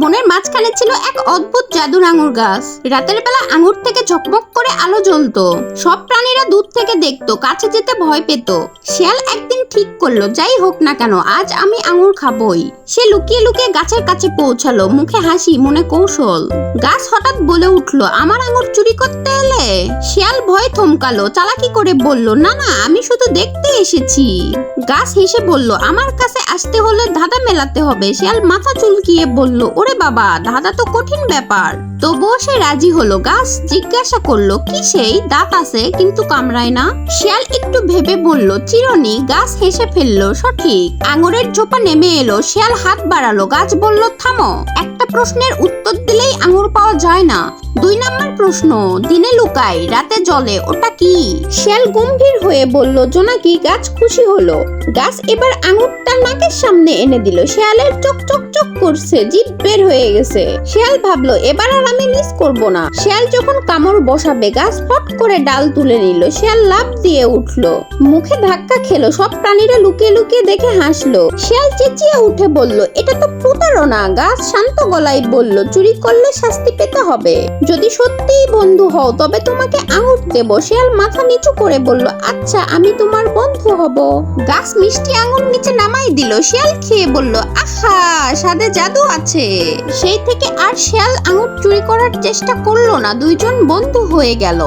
বনের মাঝখানে ছিল এক অদ্ভুত জাদুর আঙুর গাছ। রাতের বেলা আঙুর থেকে ঝকমক করে আলো জ্বলতো। সব প্রাণীরা দূর থেকে দেখতো, কাছে যেতে ভয় পেত। শিয়াল একদিন ঠিক করল, যাই হোক না কেন, আজ আমি আঙুর খাবই। সে লুকিয়ে লুকিয়ে গাছের কাছে পৌঁছালো, মুখে হাসি, মনে কৌশল। গাছ হঠাৎ বলে উঠল, আমার আঙুর চুরি করতে এলে? শিয়াল ভয় থমকালো, চালাকি করে বলল, না না, আমি শুধু দেখতে এসেছি। গাছ হেসে বলল, আমার কাছে আসতে হলে ধাঁধা মেলাতে হবে। শিয়াল মাথা চুলকিয়ে বলল, ওরে বাবা, ধাঁধা তো কঠিন ব্যাপার। তবুও সে রাজি হলো। গাছ জিজ্ঞাসা করল, কি সেই? দাঁত আছে, কিন্তু কামড়ায় না? শিয়াল একটু ভেবে বলল, চিরনি। গাছ হেসে ফেলল, সঠিক। আঙুরের চোপা নেমে এলো, শিয়াল হাত বাড়ালো। গাছ বলল, থামো। একটা প্রশ্নের উত্তর দিলেই আঙুর পাওয়া যায় না। দুই নম্বর প্রশ্ন, দিনে লুকায় রাতে জলে ওটা কি? শিয়াল গম্ভীর হয়ে বলল, জোনাকি, গাছ খুশি হলো। গাছ এবার আঙুরটা নাকের সামনে এনে দিল। শিয়ালের চোখ চোখ চোখ করছে, জিভ বের হয়ে গেছে। শিয়াল ভাবলো, এবার আর আমি মিস করব না। শিয়াল যখন কামড় বসাবে, গাছ ফট করে ডাল তুলে নিল। শিয়াল লাফ দিয়ে উঠল। মুখে ধাক্কা খেলো, সব প্রাণীরা লুকিয়ে লুকিয়ে দেখে হাসলো। শিয়াল চেঁচিয়ে উঠে বলল, এটা তো প্রতারণা। গাছ শান্ত গলায় বলল, চুরি করলে শাস্তি পেতে হবে। যদি সত্যিই বন্ধু হও, তবে তোমাকে আঙুর দেব। শিয়াল মাথা নিচু করে বলল আচ্ছা আমি তোমার বন্ধু হব। গাছ মিষ্টি আঙুর নিচে নামাই দিল, শিয়াল খেয়ে বলল, আহা স্বাদে জাদু আছে। সেই থেকে আর শিয়াল আঙুর চুরি করার চেষ্টা করল না, দুইজন বন্ধু হয়ে গেল।